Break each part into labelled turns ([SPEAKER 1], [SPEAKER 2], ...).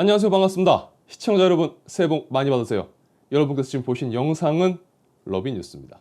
[SPEAKER 1] 안녕하세요. 반갑습니다. 시청자 여러분 새해 복 많이 받으세요. 여러분께서 지금 보신 영상은 러비 뉴스입니다.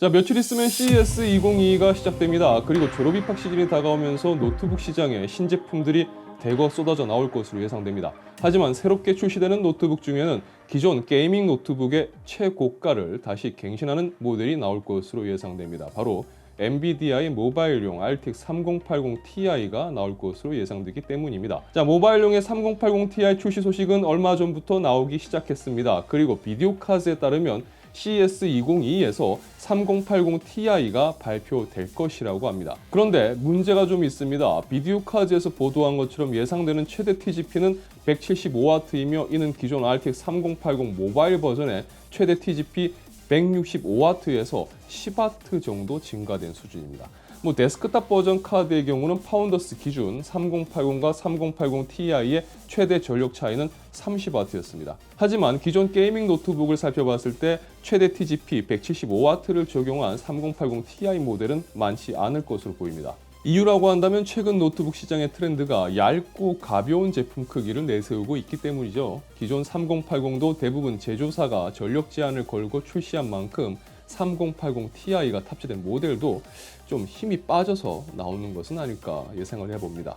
[SPEAKER 1] 자 며칠 있으면 CES 2022가 시작됩니다. 그리고 졸업 입학 시즌이 다가오면서 노트북 시장에 신제품들이 대거 쏟아져 나올 것으로 예상됩니다. 하지만 새롭게 출시되는 노트북 중에는 기존 게이밍 노트북의 최고가를 다시 갱신하는 모델이 나올 것으로 예상됩니다. 바로 엔비디아의 모바일용 RTX 3080 Ti가 나올 것으로 예상되기 때문입니다. 자, 모바일용의 3080 Ti 출시 소식은 얼마 전부터 나오기 시작했습니다. 그리고 비디오 카드에 따르면 CES 2022에서 3080 Ti가 발표될 것이라고 합니다. 그런데 문제가 좀 있습니다. 비디오 카드에서 보도한 것처럼 예상되는 최대 TGP는 175W이며 이는 기존 RTX 3080 모바일 버전의 최대 TGP 165W에서 10W 정도 증가된 수준입니다. 뭐 데스크탑 버전 카드의 경우는 파운더스 기준 3080과 3080 Ti의 최대 전력 차이는 30W였습니다. 하지만 기존 게이밍 노트북을 살펴봤을 때 최대 TGP 175W를 적용한 3080 Ti 모델은 많지 않을 것으로 보입니다. 이유라고 한다면 최근 노트북 시장의 트렌드가 얇고 가벼운 제품 크기를 내세우고 있기 때문이죠. 기존 3080도 대부분 제조사가 전력 제한을 걸고 출시한 만큼 3080 Ti가 탑재된 모델도 좀 힘이 빠져서 나오는 것은 아닐까 예상을 해봅니다.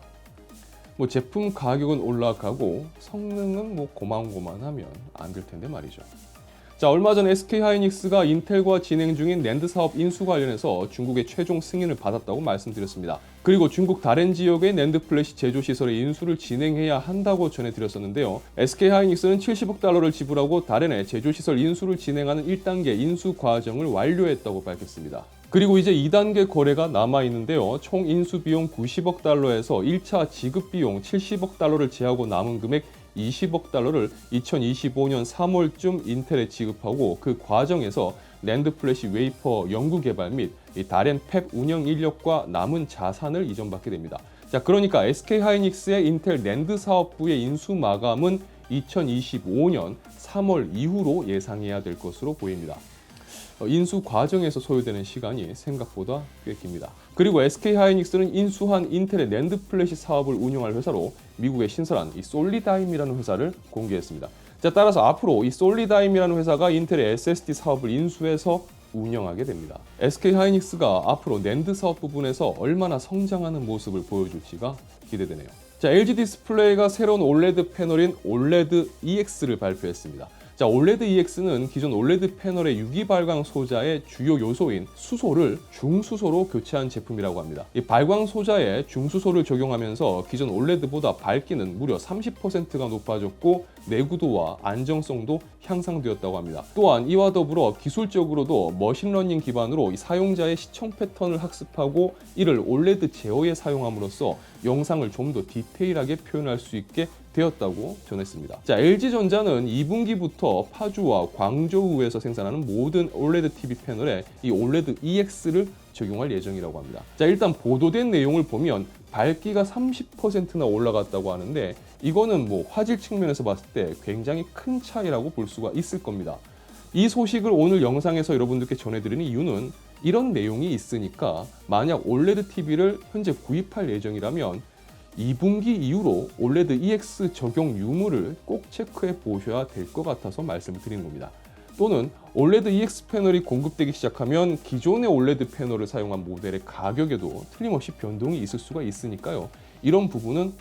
[SPEAKER 1] 뭐 제품 가격은 올라가고 성능은 뭐 고만고만하면 안 될 텐데 말이죠. 자, 얼마 전 SK 하이닉스가 인텔과 진행 중인 낸드 사업 인수 관련해서 중국의 최종 승인을 받았다고 말씀드렸습니다. 그리고 중국 다른 지역의 낸드 플래시 제조 시설의 인수를 진행해야 한다고 전해드렸었는데요. SK 하이닉스는 70억 달러를 지불하고 다른의 제조 시설 인수를 진행하는 1단계 인수 과정을 완료했다고 밝혔습니다. 그리고 이제 2단계 거래가 남아 있는데요. 총 인수 비용 90억 달러에서 1차 지급 비용 70억 달러를 제하고 남은 금액 20억 달러를 2025년 3월쯤 인텔에 지급하고 그 과정에서 랜드 플래시 웨이퍼 연구 개발 및 다렌 팩 운영 인력과 남은 자산을 이전받게 됩니다. 자, 그러니까 SK 하이닉스의 인텔 랜드 사업부의 인수 마감은 2025년 3월 이후로 예상해야 될 것으로 보입니다. 어, 인수 과정에서 소요되는 시간이 생각보다 꽤 깁니다. 그리고 SK 하이닉스는 인수한 인텔의 낸드 플래시 사업을 운영할 회사로 미국에 신설한 이 솔리다임이라는 회사를 공개했습니다. 자, 따라서 앞으로 이 솔리다임이라는 회사가 인텔의 SSD 사업을 인수해서 운영하게 됩니다. SK 하이닉스가 앞으로 낸드 사업 부분에서 얼마나 성장하는 모습을 보여줄지가 기대되네요. 자, LG 디스플레이가 새로운 OLED 패널인 OLED EX를 발표했습니다. 자, OLED EX는 기존 OLED 패널의 유기 발광 소자의 주요 요소인 수소를 중수소로 교체한 제품이라고 합니다. 이 발광 소자에 중수소를 적용하면서 기존 OLED보다 밝기는 무려 30%가 높아졌고 내구도와 안정성도 향상되었다고 합니다. 또한 이와 더불어 기술적으로도 머신러닝 기반으로 사용자의 시청 패턴을 학습하고 이를 OLED 제어에 사용함으로써 영상을 좀 더 디테일하게 표현할 수 있게 되었다고 전했습니다. 자, LG전자는 2분기부터 파주와 광저우에서 생산하는 모든 OLED TV 패널에 이 OLED EX를 적용할 예정이라고 합니다. 자, 일단 보도된 내용을 보면 밝기가 30%나 올라갔다고 하는데 이거는 뭐 화질 측면에서 봤을 때 굉장히 큰 차이라고 볼 수가 있을 겁니다. 이 소식을 오늘 영상에서 여러분들께 전해드리는 이유는 이런 내용이 있으니까 만약 OLED TV를 현재 구입할 예정이라면 2분기 이후로 OLED EX 적용 유무를 꼭 체크해 보셔야 될 것 같아서 말씀을 드리는 겁니다. 또는 OLED EX 패널이 공급되기 시작하면 기존의 OLED 패널을 사용한 모델의 가격에도 틀림없이 변동이 있을 수가 있으니까요. 이런 부분은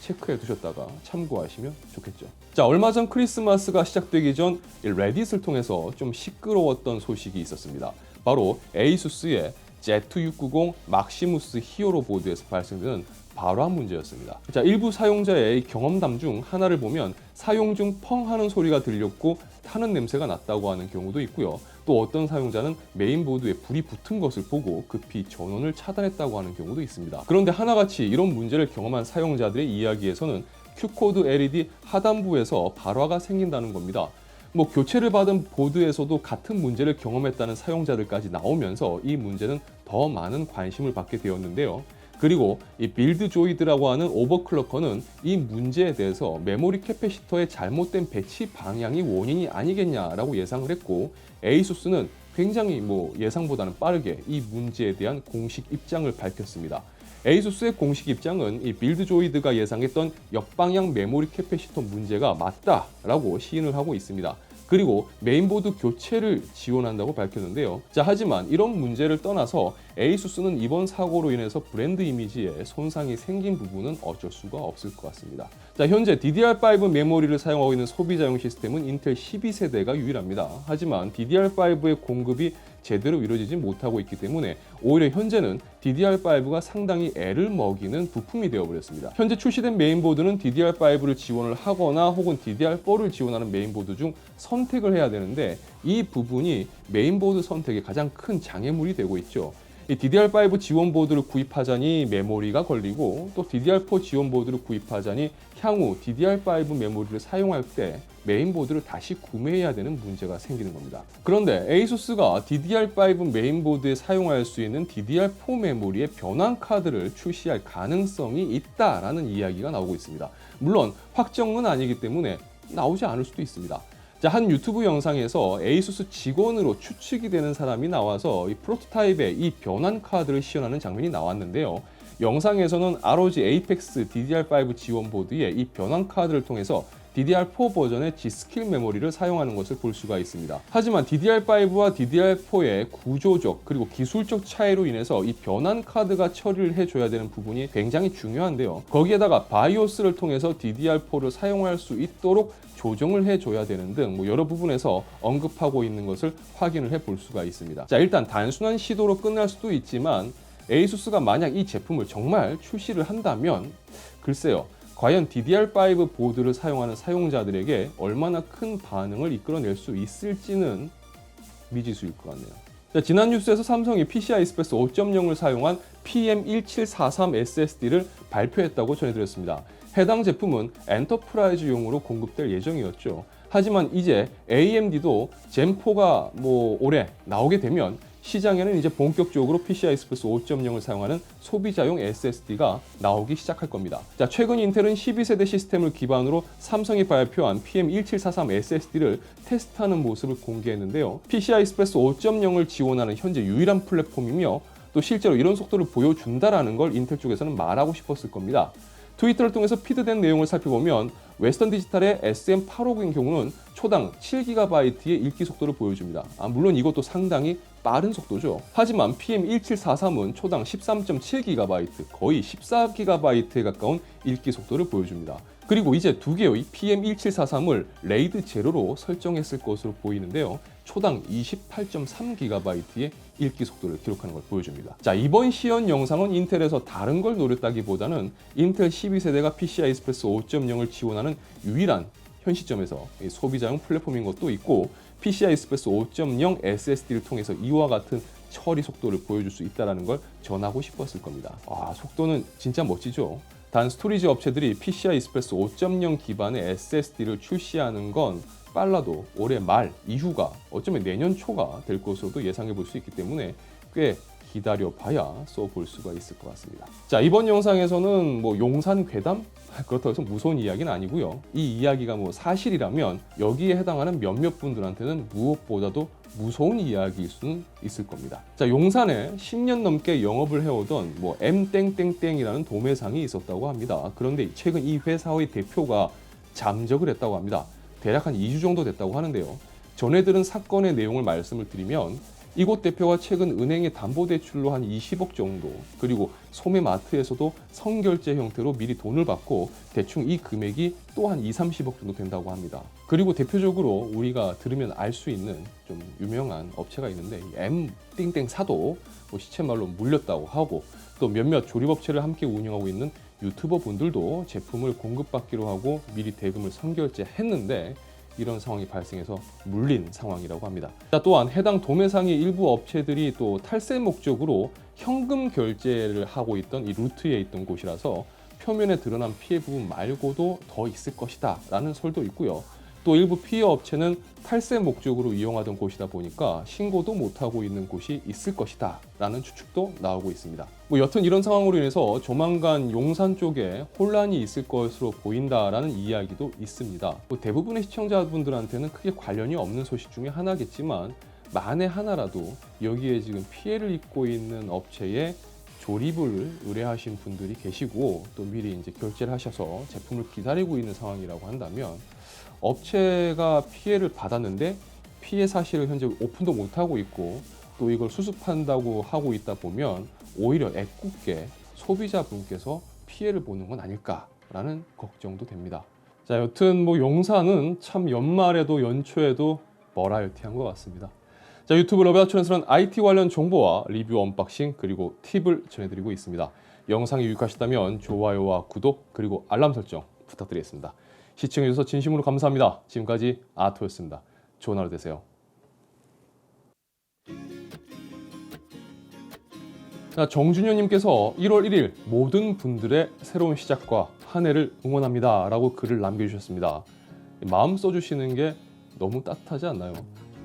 [SPEAKER 1] 체크해 두셨다가 참고하시면 좋겠죠. 자, 얼마 전 크리스마스가 시작되기 전 레딧을 통해서 좀 시끄러웠던 소식이 있었습니다. 바로 에이수스의 Z690 막시무스 히어로 보드에서 발생되는 발화 문제였습니다. 자, 일부 사용자의 경험담 중 하나를 보면 사용 중 펑 하는 소리가 들렸고 타는 냄새가 났다고 하는 경우도 있고요. 또 어떤 사용자는 메인보드에 불이 붙은 것을 보고 급히 전원을 차단했다고 하는 경우도 있습니다. 그런데 하나같이 이런 문제를 경험한 사용자들의 이야기에서는 Q코드 LED 하단부에서 발화가 생긴다는 겁니다. 뭐 교체를 받은 보드에서도 같은 문제를 경험했다는 사용자들까지 나오면서 이 문제는 더 많은 관심을 받게 되었는데요. 그리고 이 빌드 조이드라고 하는 오버클럭커는 이 문제에 대해서 메모리 캐패시터의 잘못된 배치 방향이 원인이 아니겠냐라고 예상을 했고 에이수스는 굉장히 뭐 예상보다는 빠르게 이 문제에 대한 공식 입장을 밝혔습니다. 에이수스의 공식 입장은 이 빌드 조이드가 예상했던 역방향 메모리 캐패시터 문제가 맞다라고 시인을 하고 있습니다. 그리고 메인보드 교체를 지원한다고 밝혔는데요. 자, 하지만 이런 문제를 떠나서 에이수스는 이번 사고로 인해서 브랜드 이미지에 손상이 생긴 부분은 어쩔 수가 없을 것 같습니다. 자, 현재 DDR5 메모리를 사용하고 있는 소비자용 시스템은 인텔 12세대가 유일합니다. 하지만 DDR5의 공급이 제대로 이루어지지 못하고 있기 때문에 오히려 현재는 DDR5가 상당히 애를 먹이는 부품이 되어버렸습니다. 현재 출시된 메인보드는 DDR5를 지원을 하거나 혹은 DDR4를 지원하는 메인보드 중 선택을 해야 되는데 이 부분이 메인보드 선택에 가장 큰 장애물이 되고 있죠. 이 DDR5 지원 보드를 구입하자니 메모리가 걸리고 또 DDR4 지원 보드를 구입하자니 향후 DDR5 메모리를 사용할 때 메인보드를 다시 구매해야 되는 문제가 생기는 겁니다. 그런데 에이수스가 DDR5 메인보드에 사용할 수 있는 DDR4 메모리의 변환 카드를 출시할 가능성이 있다라는 이야기가 나오고 있습니다. 물론 확정은 아니기 때문에 나오지 않을 수도 있습니다. 자, 한 유튜브 영상에서 에이수스 직원으로 추측이 되는 사람이 나와서 이 프로토타입의 이 변환 카드를 시연하는 장면이 나왔는데요. 영상에서는 ROG Apex DDR5 지원 보드에 이 변환 카드를 통해서 DDR4 버전의 G스킬 메모리를 사용하는 것을 볼 수가 있습니다. 하지만 DDR5와 DDR4의 구조적 그리고 기술적 차이로 인해서 이 변환 카드가 처리를 해줘야 되는 부분이 굉장히 중요한데요. 거기에다가 바이오스를 통해서 DDR4를 사용할 수 있도록 조정을 해줘야 되는 등 뭐 여러 부분에서 언급하고 있는 것을 확인을 해 볼 수가 있습니다. 자 일단 단순한 시도로 끝날 수도 있지만 에이수스가 만약 이 제품을 정말 출시를 한다면 글쎄요. 과연 DDR5 보드를 사용하는 사용자들에게 얼마나 큰 반응을 이끌어낼 수 있을지는 미지수일 것 같네요. 자, 지난 뉴스에서 삼성이 PCI Express 5.0을 사용한 PM1743 SSD를 발표했다고 전해드렸습니다. 해당 제품은 엔터프라이즈용으로 공급될 예정이었죠. 하지만 이제 AMD도 젠4가 뭐 올해 나오게 되면 시장에는 이제 본격적으로 PCI Express 5.0을 사용하는 소비자용 SSD가 나오기 시작할 겁니다. 자, 최근 인텔은 12세대 시스템을 기반으로 삼성이 발표한 PM1743 SSD를 테스트하는 모습을 공개했는데요. PCI Express 5.0을 지원하는 현재 유일한 플랫폼이며 또 실제로 이런 속도를 보여준다라는 걸 인텔 쪽에서는 말하고 싶었을 겁니다. 트위터를 통해서 피드된 내용을 살펴보면 웨스턴 디지털의 SM850인 경우는 초당 7GB의 읽기 속도를 보여줍니다. 아, 물론 이것도 상당히 빠른 속도죠. 하지만 PM1743은 초당 13.7GB, 거의 14GB에 가까운 읽기 속도를 보여줍니다. 그리고 이제 두 개의 PM1743을 레이드 제로로 설정했을 것으로 보이는데요. 초당 28.3GB의 읽기 속도를 기록하는 걸 보여줍니다. 자, 이번 시연 영상은 인텔에서 다른 걸 노렸다기보다는 인텔 12세대가 PCI Express 5.0을 지원하는 유일한 현 시점에서 소비자용 플랫폼인 것도 있고 PCI Express 5.0 SSD를 통해서 이와 같은 처리 속도를 보여줄 수 있다는 걸 전하고 싶었을 겁니다. 아, 속도는 진짜 멋지죠. 단 스토리지 업체들이 PCI Express 5.0 기반의 SSD를 출시하는 건 빨라도 올해 말 이후가 어쩌면 내년 초가 될 것으로도 예상해 볼 수 있기 때문에 꽤 기다려 봐야 써볼 수가 있을 것 같습니다. 자, 이번 영상에서는 뭐 용산 괴담? 그렇다고 해서 무서운 이야기는 아니고요. 이 이야기가 뭐 사실이라면 여기에 해당하는 몇몇 분들한테는 무엇보다도 무서운 이야기일 수는 있을 겁니다. 자, 용산에 10년 넘게 영업을 해오던 뭐 M땡땡땡이라는 도매상이 있었다고 합니다. 그런데 최근 이 회사의 대표가 잠적을 했다고 합니다. 대략 한 2주 정도 됐다고 하는데요. 전해 들은 사건의 내용을 말씀을 드리면 이곳 대표가 최근 은행에 담보대출로 한 20억 정도 그리고 소매마트에서도 선결제 형태로 미리 돈을 받고 대충 이 금액이 또 한 2, 30억 정도 된다고 합니다. 그리고 대표적으로 우리가 들으면 알 수 있는 좀 유명한 업체가 있는데 M 띵땡 사도 뭐 시쳇말로 물렸다고 하고 또 몇몇 조립업체를 함께 운영하고 있는 유튜버 분들도 제품을 공급받기로 하고 미리 대금을 선결제 했는데 이런 상황이 발생해서 물린 상황이라고 합니다. 자, 또한 해당 도매상의 일부 업체들이 또 탈세 목적으로 현금 결제를 하고 있던 이 루트에 있던 곳이라서 표면에 드러난 피해 부분 말고도 더 있을 것이다 라는 설도 있고요. 또 일부 피해 업체는 탈세 목적으로 이용하던 곳이다 보니까 신고도 못하고 있는 곳이 있을 것이다 라는 추측도 나오고 있습니다. 뭐 여튼 이런 상황으로 인해서 조만간 용산 쪽에 혼란이 있을 것으로 보인다라는 이야기도 있습니다. 뭐 대부분의 시청자분들한테는 크게 관련이 없는 소식 중에 하나겠지만 만에 하나라도 여기에 지금 피해를 입고 있는 업체에 조립을 의뢰하신 분들이 계시고 또 미리 이제 결제를 하셔서 제품을 기다리고 있는 상황이라고 한다면 업체가 피해를 받았는데 피해 사실을 현재 오픈도 못 하고 있고 또 이걸 수습한다고 하고 있다 보면 오히려 애꿎게 소비자분께서 피해를 보는 건 아닐까라는 걱정도 됩니다. 자, 여튼 뭐 용산은 참 연말에도 연초에도 버라이어티한 것 같습니다. 자, 유튜브 러브아츠런스는 IT 관련 정보와 리뷰 언박싱 그리고 팁을 전해드리고 있습니다. 영상이 유익하셨다면 좋아요와 구독 그리고 알람 설정 부탁드리겠습니다. 시청해주셔서 진심으로 감사합니다. 지금까지 아토였습니다. 좋은 하루 되세요. 자, 정준현님께서 1월 1일 모든 분들의 새로운 시작과 한 해를 응원합니다. 라고 글을 남겨주셨습니다. 마음 써주시는 게 너무 따뜻하지 않나요?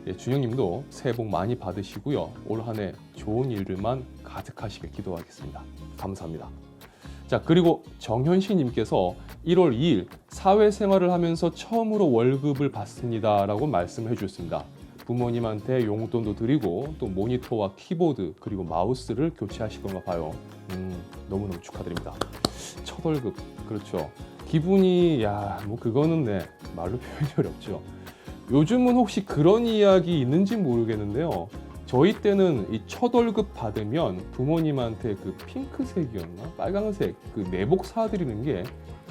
[SPEAKER 1] 예, 준영님도 새해 복 많이 받으시고요. 올 한 해 좋은 일들만 가득하시길 기도하겠습니다. 감사합니다. 자, 그리고 정현식 님께서 1월 2일 사회생활을 하면서 처음으로 월급을 받습니다. 라고 말씀해 주셨습니다. 부모님한테 용돈도 드리고 또 모니터와 키보드 그리고 마우스를 교체하실 건가 봐요. 음, 너무너무 축하드립니다. 첫 월급, 그렇죠. 기분이, 야, 뭐 그거는 네, 말로 표현이 어렵죠. 요즘은 혹시 그런 이야기 있는지 모르겠는데요. 저희 때는 이 첫 월급 받으면 부모님한테 그 핑크색이었나 빨강색 그 내복 사드리는 게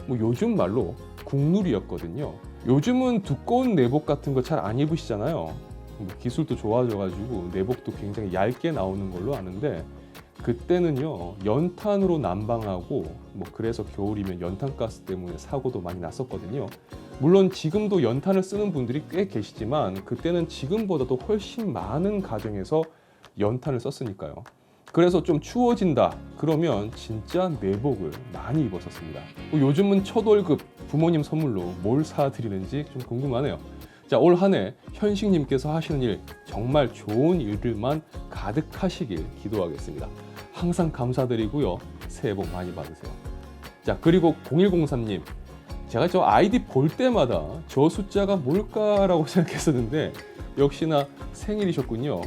[SPEAKER 1] 뭐 요즘 말로 국룰이었거든요. 요즘은 두꺼운 내복 같은 거 잘 안 입으시잖아요. 뭐 기술도 좋아져가지고 내복도 굉장히 얇게 나오는 걸로 아는데 그때는요 연탄으로 난방하고 뭐 그래서 겨울이면 연탄가스 때문에 사고도 많이 났었거든요. 물론 지금도 연탄을 쓰는 분들이 꽤 계시지만 그때는 지금보다도 훨씬 많은 가정에서 연탄을 썼으니까요. 그래서 좀 추워진다 그러면 진짜 내복을 많이 입었었습니다. 뭐 요즘은 첫 월급 부모님 선물로 뭘 사드리는지 좀 궁금하네요. 자, 올 한 해 현식님께서 하시는 일 정말 좋은 일들만 가득하시길 기도하겠습니다. 항상 감사드리고요. 새해 복 많이 받으세요. 자, 그리고 0103님. 제가 저 아이디 볼 때마다 저 숫자가 뭘까라고 생각했었는데 역시나 생일이셨군요.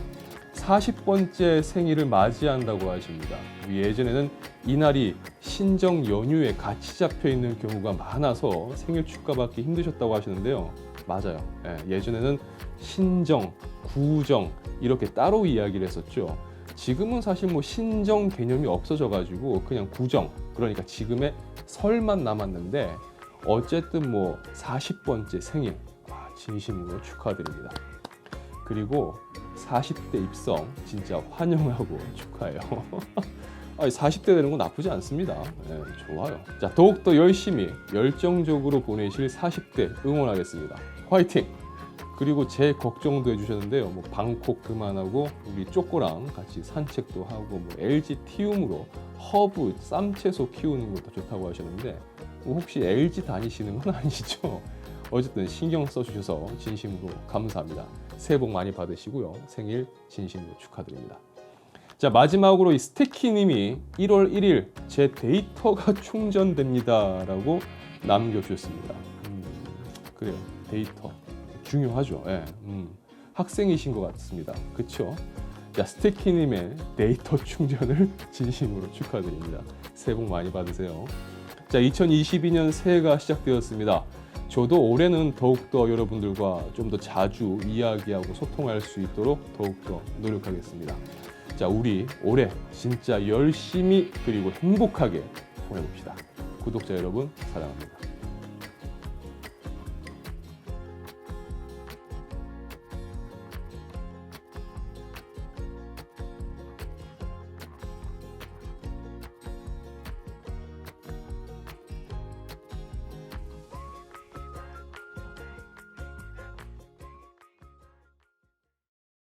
[SPEAKER 1] 40번째 생일을 맞이한다고 하십니다. 예전에는 이날이 신정 연휴에 같이 잡혀 있는 경우가 많아서 생일 축하받기 힘드셨다고 하시는데요. 맞아요. 예, 예전에는 신정, 구정 이렇게 따로 이야기를 했었죠. 지금은 사실 뭐 신정 개념이 없어져 가지고 그냥 구정 그러니까 지금의 설만 남았는데 어쨌든 뭐 40번째 생일 와, 진심으로 축하드립니다. 그리고 40대 입성 진짜 환영하고 축하해요. 아니, 40대 되는 건 나쁘지 않습니다. 네, 좋아요. 자, 더욱더 열심히 열정적으로 보내실 40대 응원하겠습니다. 화이팅! 그리고 제 걱정도 해주셨는데요. 뭐 방콕 그만하고 우리 쪼꼬랑 같이 산책도 하고 뭐 LG 티움으로 허브 쌈채소 키우는 것도 좋다고 하셨는데 뭐 혹시 LG 다니시는 건 아니시죠? 어쨌든 신경 써주셔서 진심으로 감사합니다. 새해 복 많이 받으시고요. 생일 진심으로 축하드립니다. 자 마지막으로 이 스테키님이 1월 1일 제 데이터가 충전됩니다라고 남겨주셨습니다. 음, 그래요 데이터 중요하죠. 예, 음, 학생이신 것 같습니다. 그렇죠? 자 스테키님의 데이터 충전을 진심으로 축하드립니다. 새해 복 많이 받으세요. 자 2022년 새해가 시작되었습니다. 저도 올해는 더욱더 여러분들과 좀 더 자주 이야기하고 소통할 수 있도록 더욱더 노력하겠습니다. 자, 우리 올해 진짜 열심히 그리고 행복하게 보내봅시다. 구독자 여러분, 사랑합니다.